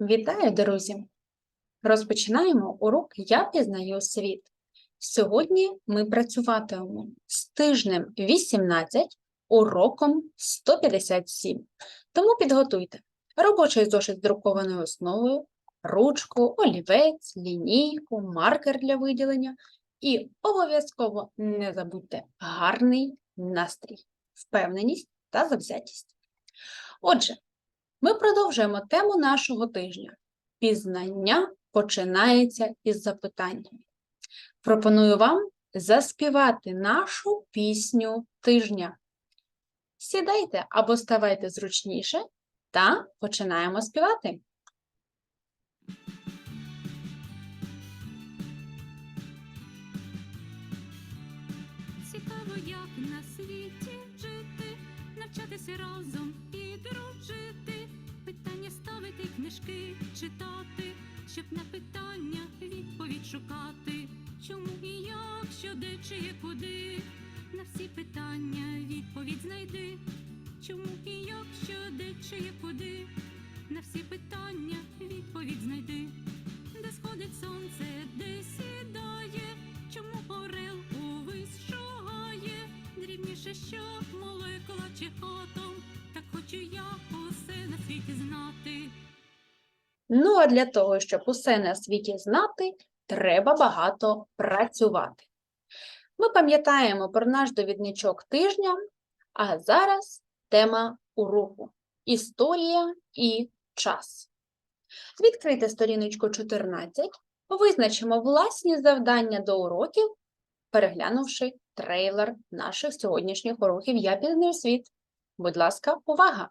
Вітаю, друзі! Розпочинаємо урок Я пізнаю світ. Сьогодні ми працюватимемо з тижнем 18, уроком 157. Тому підготуйте робочий зошит з друкованою основою, ручку, олівець, лінійку, маркер для виділення і обов'язково не забудьте гарний настрій, впевненість та завзятість. Отже, ми продовжуємо тему нашого тижня. Пізнання починається із запитання. Пропоную вам заспівати нашу пісню тижня. Сідайте або ставайте зручніше та починаємо співати. Цікаво, як на світі жити, навчатися разом і дружити, питання ставити, книжки читати, щоб на питання відповідь шукати. Чому і як, що де чи є куди? На всі питання відповідь знайди. Чому і як, що де чи є куди? На всі питання відповідь знайди. Де сходить сонце, де сідає, Ну а для того, щоб усе на світі знати, треба багато працювати. Ми пам'ятаємо про наш довідничок тижня, а зараз тема уроку історія і час. Відкрийте сторіночку 14, визначимо власні завдання до уроків, переглянувши трейлер наших сьогоднішніх уроків Я пізнаю світ. Будь ласка, увага!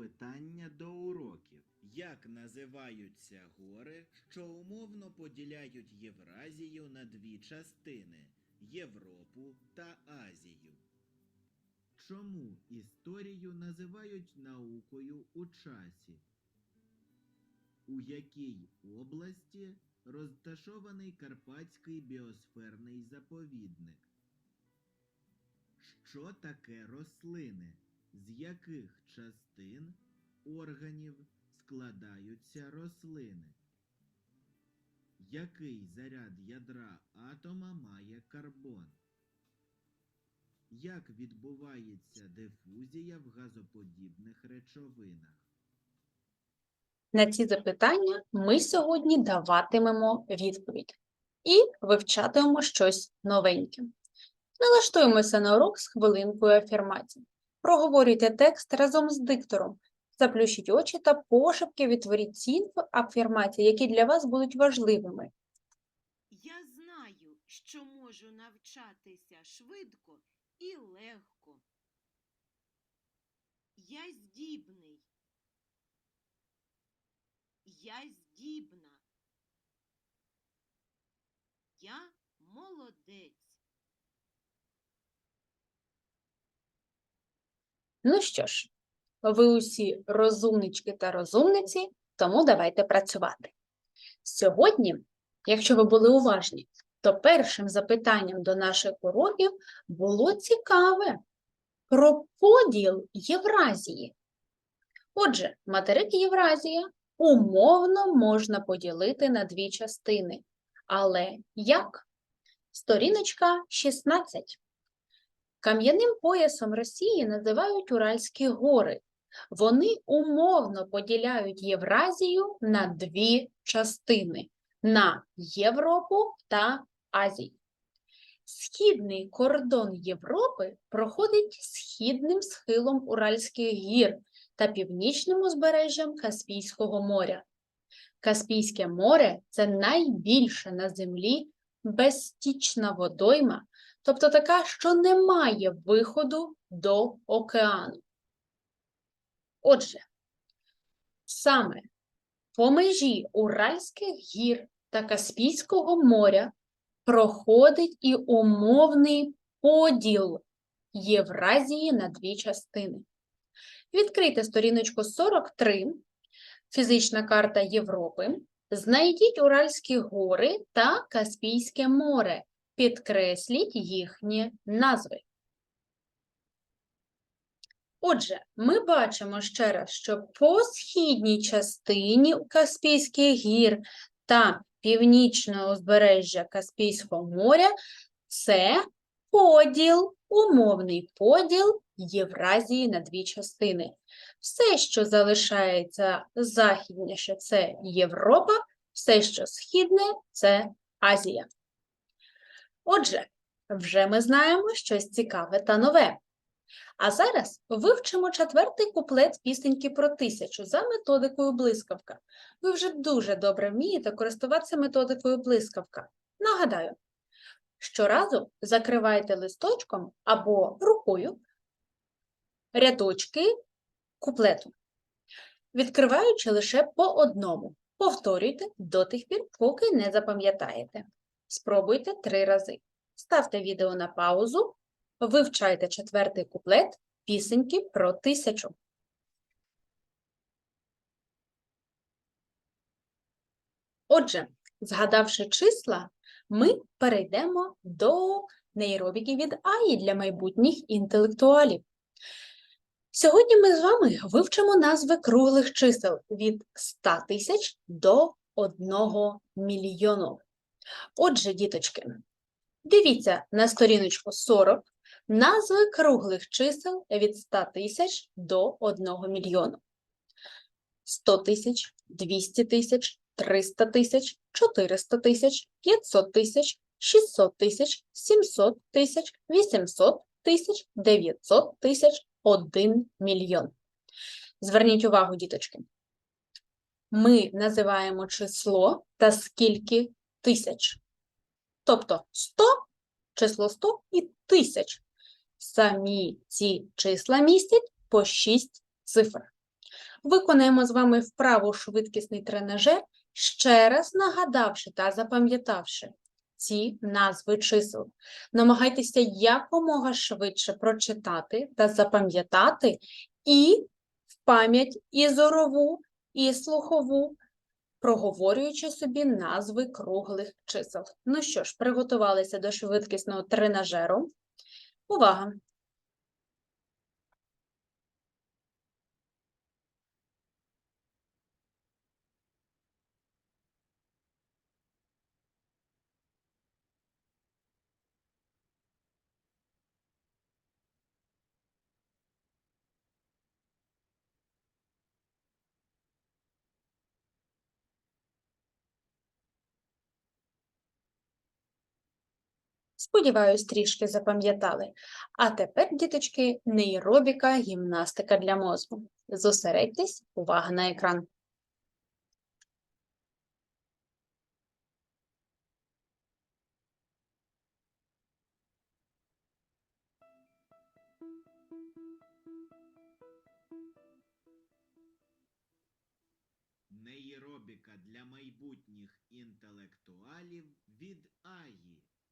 Запитання до уроків. Як називаються гори, що умовно поділяють Євразію на дві частини Європу та Азію? Чому історію називають наукою у часі? У якій області розташований Карпатський біосферний заповідник? Що таке рослини? З яких частин органів складаються рослини? Який заряд ядра атома має карбон? Як відбувається дифузія в газоподібних речовинах? На ці запитання ми сьогодні даватимемо відповідь і вивчатимемо щось новеньке. Налаштуємося на урок з хвилинкою афірмацій. Проговорюйте текст разом з диктором. Заплющіть очі та пошепки відтворіть ці афірмації, які для вас будуть важливими. Я знаю, що можу навчатися швидко і легко. Я здібний. Я здібна. Я молодець. Ну що ж, ви усі розумнички та розумниці, тому давайте працювати. Сьогодні, якщо ви були уважні, то першим запитанням до наших уроків було цікаве про поділ Євразії. Отже, материк Євразія умовно можна поділити на дві частини. Але як? Сторіночка 16. Кам'яним поясом Росії називають Уральські гори. Вони умовно поділяють Євразію на дві частини на Європу та Азію. Східний кордон Європи проходить східним схилом Уральських гір та північним узбережжям Каспійського моря. Каспійське море це найбільша на землі безстічна водойма, тобто така, що не має виходу до океану. Отже, саме по межі Уральських гір та Каспійського моря проходить і умовний поділ Євразії на дві частини. Відкрийте сторіночку 43, фізична карта Європи. Знайдіть Уральські гори та Каспійське море. Підкресліть їхні назви. Отже, ми бачимо ще раз, що по східній частині Каспійських гір та північного узбережжя Каспійського моря це поділ, умовний поділ Євразії на дві частини. Все, що залишається західніше, це Європа, все, що східне, це Азія. Отже, вже ми знаємо щось цікаве та нове. А зараз вивчимо четвертий куплет пісеньки про тисячу за методикою блискавка. Ви вже дуже добре вмієте користуватися методикою блискавка. Нагадаю, щоразу закривайте листочком або рукою рядочки куплету, відкриваючи лише по одному. Повторюйте до тих пір, поки не запам'ятаєте. Спробуйте три рази. Ставте відео на паузу, вивчайте четвертий куплет пісеньки про тисячу. Отже, згадавши числа, ми перейдемо до нейробіки від АІ для майбутніх інтелектуалів. Сьогодні ми з вами вивчимо назви круглих чисел від 100 тисяч до 1 мільйону. Отже, діточки, дивіться на сторіночку 40 назви круглих чисел від 100 тисяч до 1 мільйону. 100 тисяч, 200 тисяч, 300 тисяч, 400 тисяч, 500 тисяч, 600 тисяч, 700 тисяч, 800 тисяч, 900 тисяч, 1 мільйон. Зверніть увагу, діточки. Ми називаємо число та скільки тисяч. Тобто 100, число 100 і тисяч. Самі ці числа містять по 6 цифр. Виконаємо з вами вправу швидкісний тренажер, ще раз нагадавши та запам'ятавши ці назви чисел. Намагайтеся якомога швидше прочитати та запам'ятати і в пам'ять і зорову, і слухову, проговорюючи собі назви круглих чисел. Ну що ж, приготувалися до швидкісного тренажеру. Увага! Сподіваюсь, трішки запам'ятали. А тепер, діточки, нейробіка, гімнастика для мозку. Зосередьтесь, увага на екран. Нейробіка для майбутніх інтелектуалів від Аї.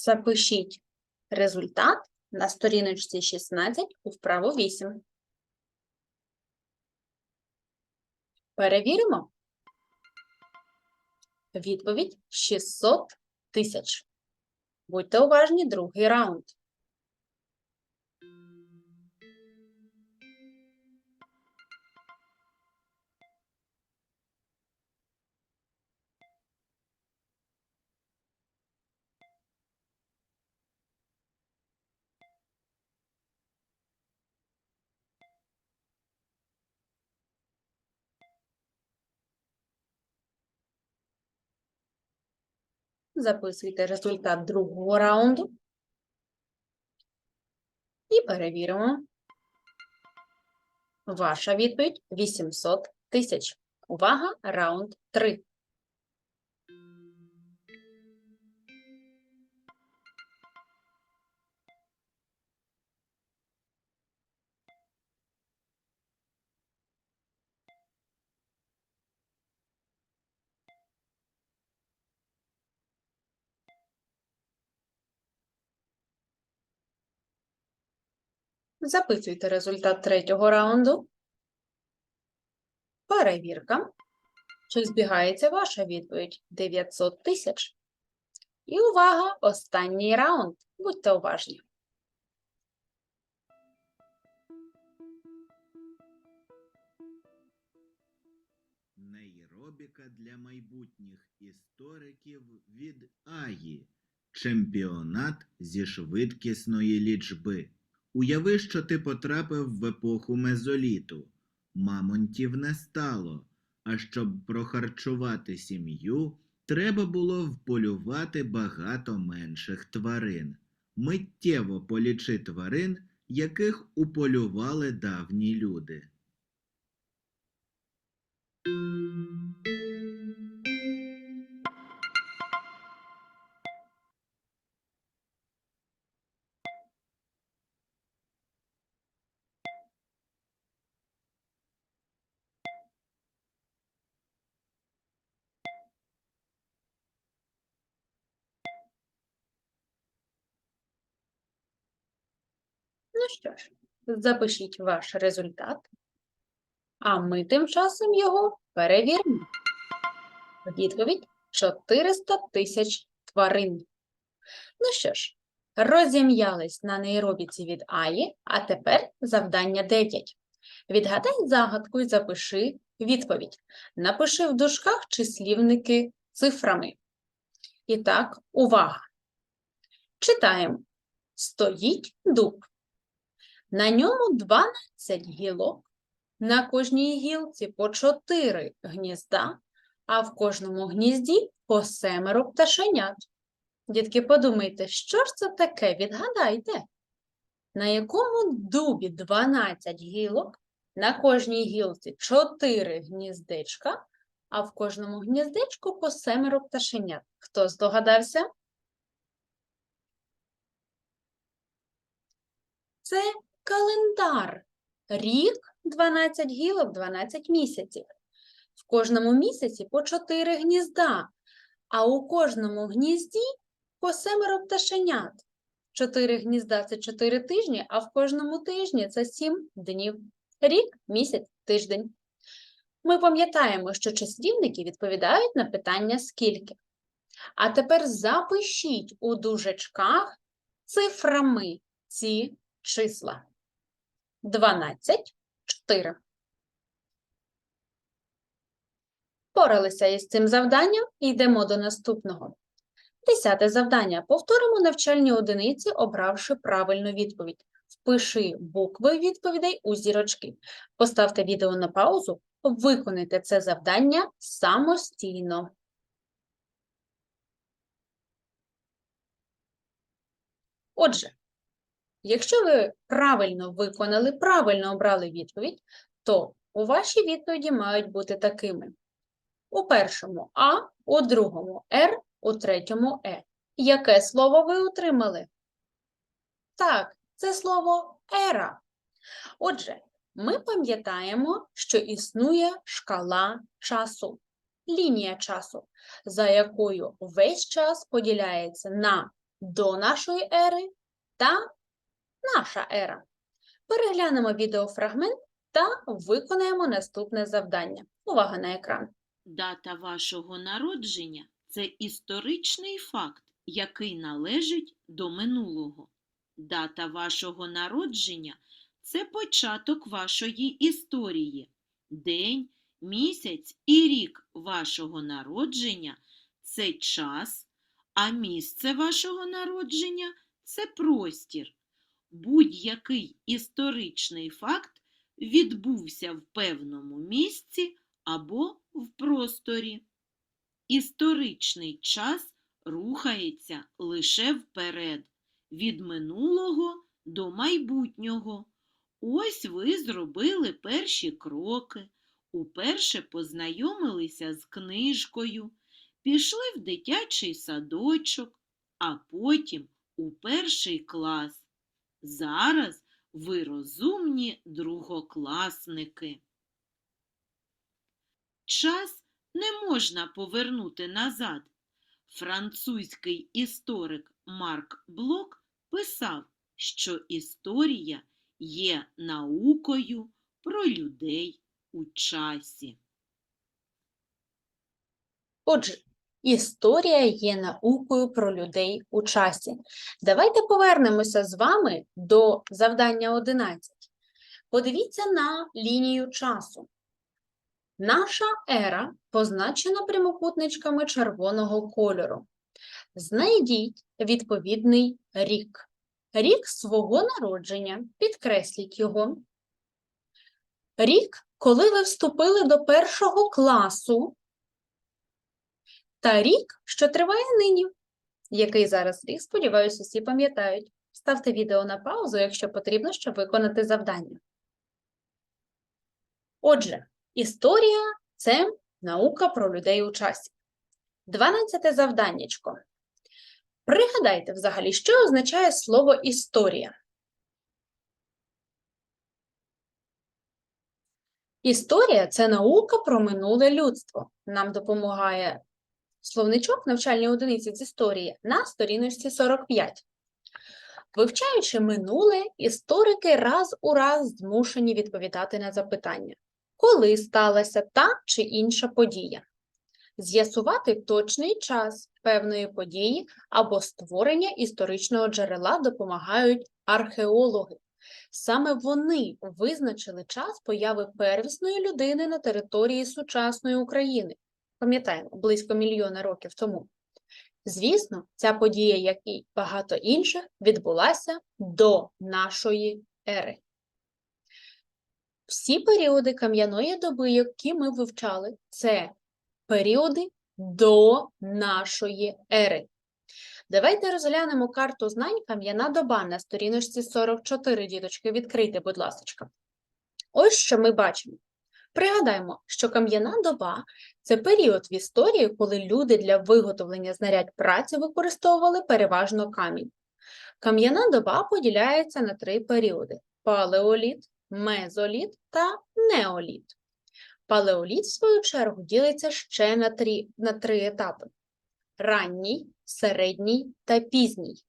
Запишіть результат на сторіночці 16 у вправу 8. Перевіримо. Відповідь 600 тисяч. Будьте уважні, другий раунд. Записуйте результат другого раунду. І перевіримо. Ваша відповідь 800 тисяч. Увага, раунд 3. Записуйте результат третього раунду. Перевірка. Чи збігається ваша відповідь 900 тисяч? І увага! Останній раунд. Будьте уважні. Нейробіка для майбутніх істориків від Аї. Чемпіонат зі швидкісної лічби. Уяви, що ти потрапив в епоху мезоліту. Мамонтів не стало. А щоб прохарчувати сім'ю, треба було вполювати багато менших тварин. Миттєво полічи тварин, яких уполювали давні люди. Ну що ж, запишіть ваш результат, а ми тим часом його перевіримо. Відповідь 400 тисяч тварин. Ну що ж, розім'ялись на нейробіці від Аї, а тепер завдання 9. Відгадай загадку і запиши відповідь. Напиши в дужках числівники цифрами. І так, увага! Читаємо. Стоїть дуб. На ньому 12 гілок, на кожній гілці по 4 гнізда, а в кожному гнізді по семеро пташенят. Дітки, подумайте, що ж це таке? Відгадайте. На якому дубі 12 гілок, на кожній гілці 4 гніздечка, а в кожному гніздечку по семеро пташенят. Хто здогадався? Це календар. Рік 12 гілок, 12 місяців. В кожному місяці по 4 гнізда, а у кожному гнізді по семеро пташенят. 4 гнізда це 4 тижні, а в кожному тижні це 7 днів. Рік, місяць, тиждень. Ми пам'ятаємо, що числівники відповідають на питання скільки. А тепер запишіть у дужечках цифрами ці числа. 12, 4. Поралися із цим завданням йдемо до наступного. Десяте завдання. Повторимо навчальні одиниці, обравши правильну відповідь. Впиши букви відповідей у зірочки. Поставте відео на паузу, виконайте це завдання самостійно. Отже, Якщо ви правильно виконали, правильно обрали відповідь, то у вашій відповіді мають бути такими. У першому А, у другому Р, у третьому Е. Яке слово ви отримали? Так, це слово ера. Отже, ми пам'ятаємо, що існує шкала часу, лінія часу, за якою весь час поділяється на до нашої ери та наша ера. Переглянемо відеофрагмент та виконаємо наступне завдання. Увага на екран. Дата вашого народження це історичний факт який належить до минулого. Дата вашого народження це початок вашої історії. День, місяць і рік вашого народження це час, а місце вашого народження це простір. Будь-який історичний факт відбувся в певному місці або в просторі. Історичний час рухається лише вперед, від минулого до майбутнього. Ось ви зробили перші кроки, уперше познайомилися з книжкою, пішли в дитячий садочок, а потім у перший клас. Зараз ви розумні другокласники. Час не можна повернути назад. Французький історик Марк Блок писав, що історія є наукою про людей у часі. Отже, історія є наукою про людей у часі. Давайте повернемося з вами до завдання 11. Подивіться на лінію часу. Наша ера позначена прямокутничками червоного кольору. Знайдіть відповідний рік. Рік свого народження, підкресліть його. Рік, коли ви вступили до першого класу, та рік, що триває нині. Який зараз рік, сподіваюся, всі пам'ятають. Ставте відео на паузу, якщо потрібно, щоб виконати завдання. Отже, історія це наука про людей у часі. Дванадцяте завданнячко. Пригадайте взагалі, що означає слово історія. Історія це наука про минуле людство. Нам допомагає словничок навчальні одиниці з історії на сторіночці 45. Вивчаючи минуле, історики раз у раз змушені відповідати на запитання, коли сталася та чи інша подія, з'ясувати точний час певної події або створення історичного джерела допомагають археологи. Саме вони визначили час появи первісної людини на території сучасної України. Пам'ятаємо, близько мільйона років тому. Звісно, ця подія, як і багато інших, відбулася до нашої ери. Всі періоди кам'яної доби, які ми вивчали, це періоди до нашої ери. Давайте розглянемо карту знань кам'яна доба на сторіночці 44, діточки, відкрийте, будь ласка. Ось що ми бачимо. Пригадаємо, що кам'яна доба це період в історії, коли люди для виготовлення знарядь праці використовували переважно камінь. Кам'яна доба поділяється на три періоди: палеоліт, мезоліт та неоліт. Палеоліт, в свою чергу, ділиться ще на три, на три етапи: ранній, середній та пізній.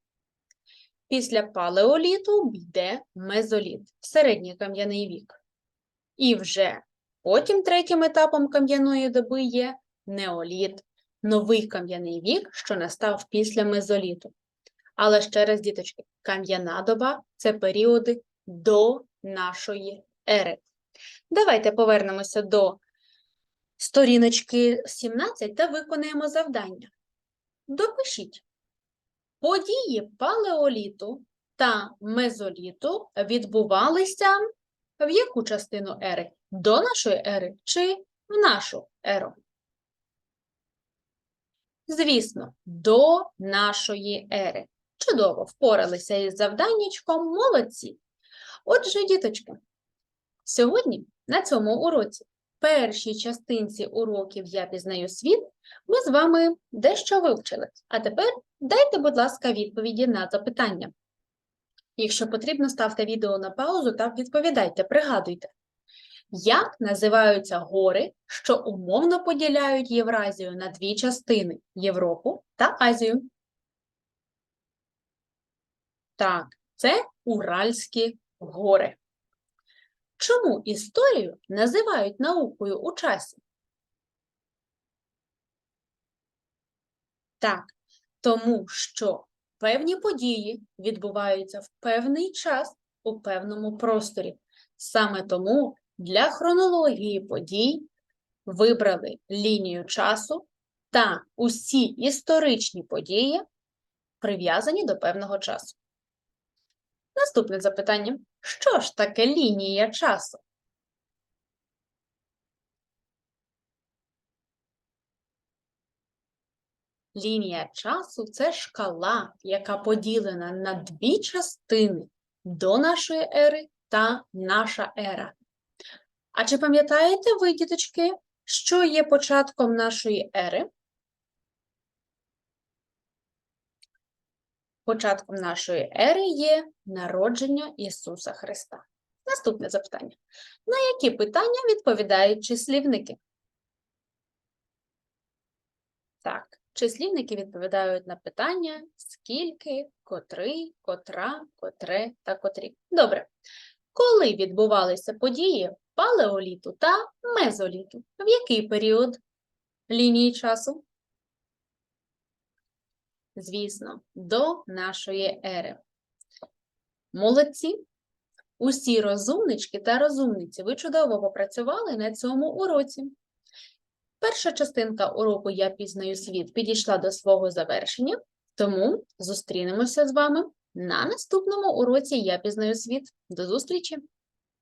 Після палеоліту йде мезоліт, середній кам'яний вік. І вже потім третім етапом кам'яної доби є неоліт, новий кам'яний вік, що настав після мезоліту. Але ще раз, діточки, кам'яна доба це періоди до нашої ери. Давайте повернемося до сторіночки 17 та виконаємо завдання. Допишіть. Події палеоліту та мезоліту відбувалися в яку частину ери? До нашої ери чи в нашу еру? Звісно, до нашої ери. Чудово, впоралися із завданнячком, молодці. Отже, діточки, сьогодні на цьому уроці, першій частинці уроків Я пізнаю світ, ми з вами дещо вивчили. А тепер дайте, будь ласка, відповіді на запитання. Якщо потрібно, ставте відео на паузу та відповідайте, пригадуйте. Як називаються гори, що умовно поділяють Євразію на дві частини Європу та Азію? Так, це Уральські гори. Чому історію називають наукою у часі? Так, Тому що певні події відбуваються в певний час у певному просторі. Саме тому для хронології подій вибрали лінію часу та усі історичні події, прив'язані до певного часу. Наступне запитання: що ж таке лінія часу? Лінія часу це шкала, яка поділена на дві частини до нашої ери та наша ера. А чи пам'ятаєте ви, діточки, що є початком нашої ери? Початком нашої ери є народження Ісуса Христа. Наступне запитання. На які питання відповідають числівники? Так, числівники відповідають на питання скільки, котрий, котра, котре та котрі. Добре. Коли відбувалися події палеоліту та мезоліту? В який період лінії часу? Звісно, до нашої ери. Молодці! Усі розумнички та розумниці, ви чудово попрацювали на цьому уроці. Перша частинка уроку Я пізнаю світ підійшла до свого завершення, тому зустрінемося з вами на наступному уроці Я пізнаю світ. До зустрічі!